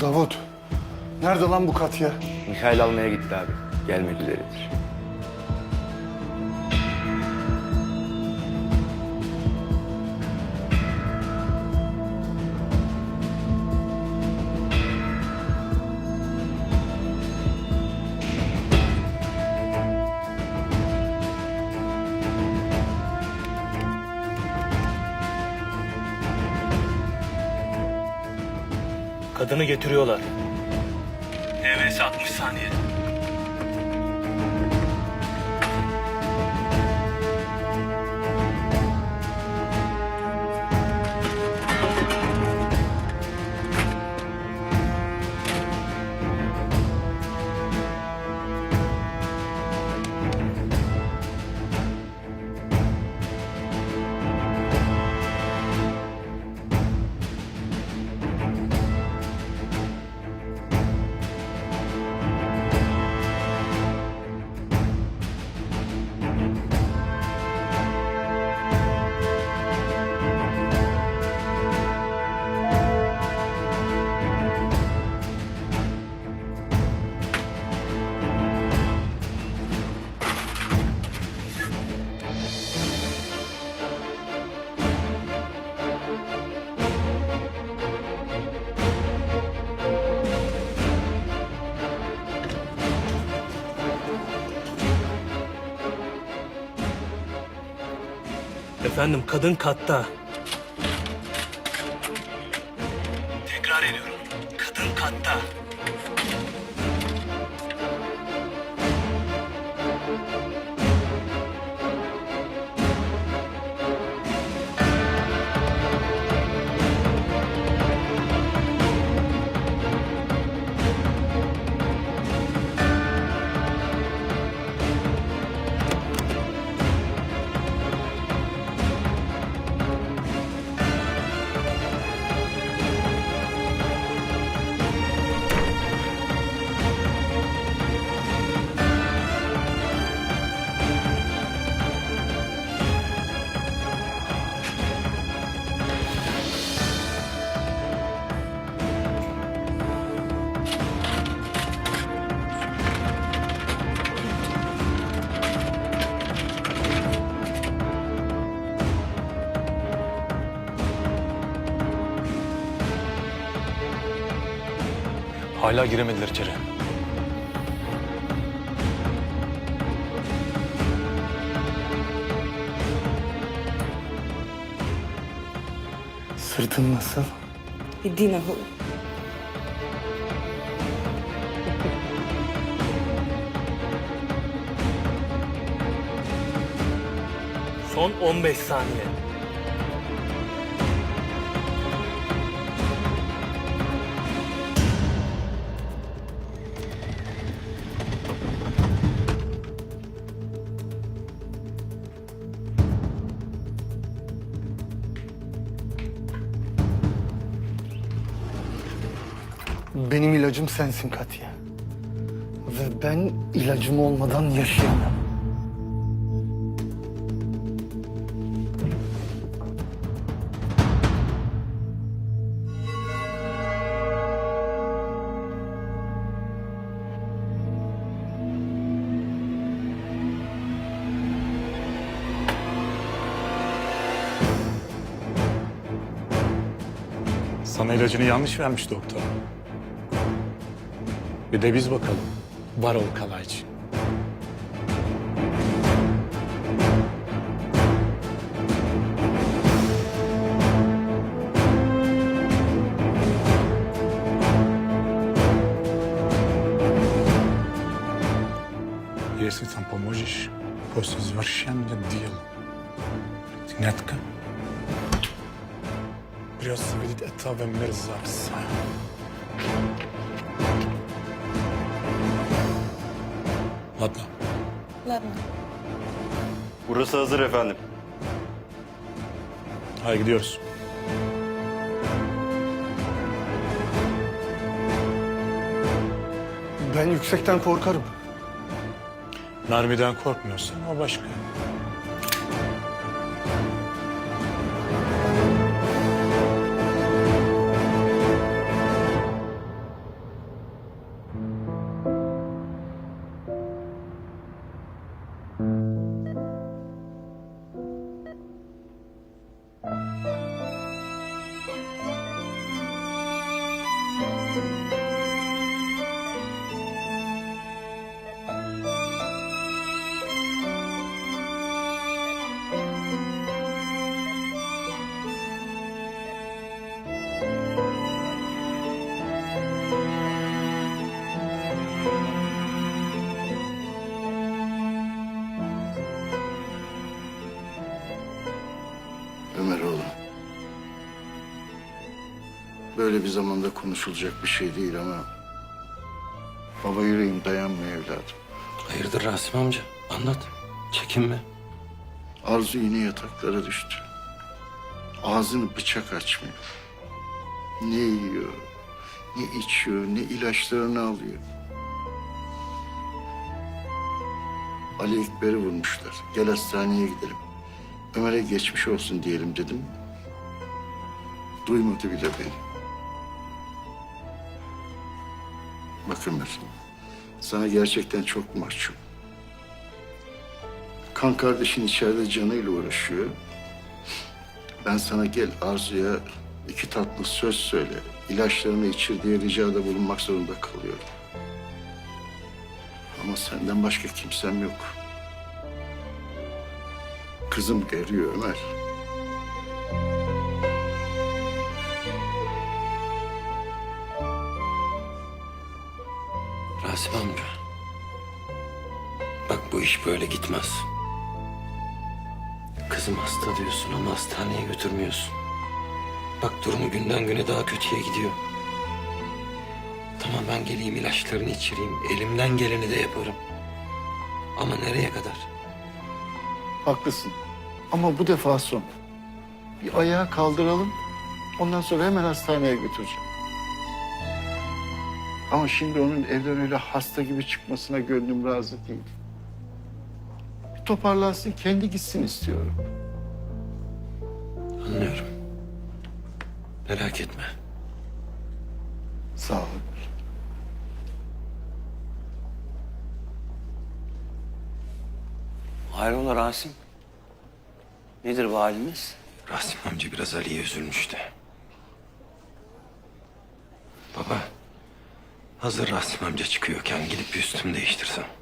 Davut. Nerede lan bu Katya? Mikhail almaya gitti abi. Gelmedileridir. Kadını getiriyorlar. EVS 60 saniye. Efendim kadın katta. Hala giremediler içeri. Sırtın nasıl? Dinahu. Son 15 saniye. Benim ilacım sensin Katya. Ve ben ilacım olmadan yaşayamam. Sana ilacını yanlış vermiş doktor. Bir de biz bakalım. Varol Kalaycı. Если там поможешь, после завершения дела. Тинетка. Придется видеть этого мерзавца. Ladna. Ladna. Burası hazır efendim. Haydi gidiyoruz. Ben yüksekten korkarım. Narmi'den korkmuyorsun ama başka. Ömer Böyle bir zamanda konuşulacak bir şey değil ama... ...baba yüreğim dayanmıyor evladım. Hayırdır Rasim amca? Anlat. Çekinme. Arzu yine yataklara düştü. Ağzını bıçak açmıyor. Ne yiyor, ne içiyor, ne ilaçlarını alıyor. Ali Ekber'i vurmuşlar. Gel hastaneye gidelim. Ömer'e geçmiş olsun diyelim dedim. Duymadı bile beni. Bak Ömer, sana gerçekten çok mahcup. Kan kardeşin içeride canıyla uğraşıyor. Ben sana gel Arzu'ya iki tatlı söz söyle. İlaçlarını içir diye ricada bulunmak zorunda kalıyorum. Ama senden başka kimsem yok. Kızım eriyor Ömer. Bu iş böyle gitmez. Kızım hasta diyorsun ama hastaneye götürmüyorsun. Bak durumu günden güne daha kötüye gidiyor. Tamam ben geleyim ilaçlarını içireyim. Elimden geleni de yaparım. Ama nereye kadar? Haklısın. Ama bu defa son. Bir ayağa kaldıralım. Ondan sonra hemen hastaneye götüreceğim. Ama şimdi onun evden öyle hasta gibi çıkmasına gönlüm razı değil. Toparlansın, kendi gitsin istiyorum. Anlıyorum. Merak etme. Sağ ol. Hayrola Rasim? Nedir bu haliniz? Rasim amca biraz Ali'ye üzülmüş de. Baba, hazır Rasim amca çıkıyorken gidip bir üstümü değiştirsem.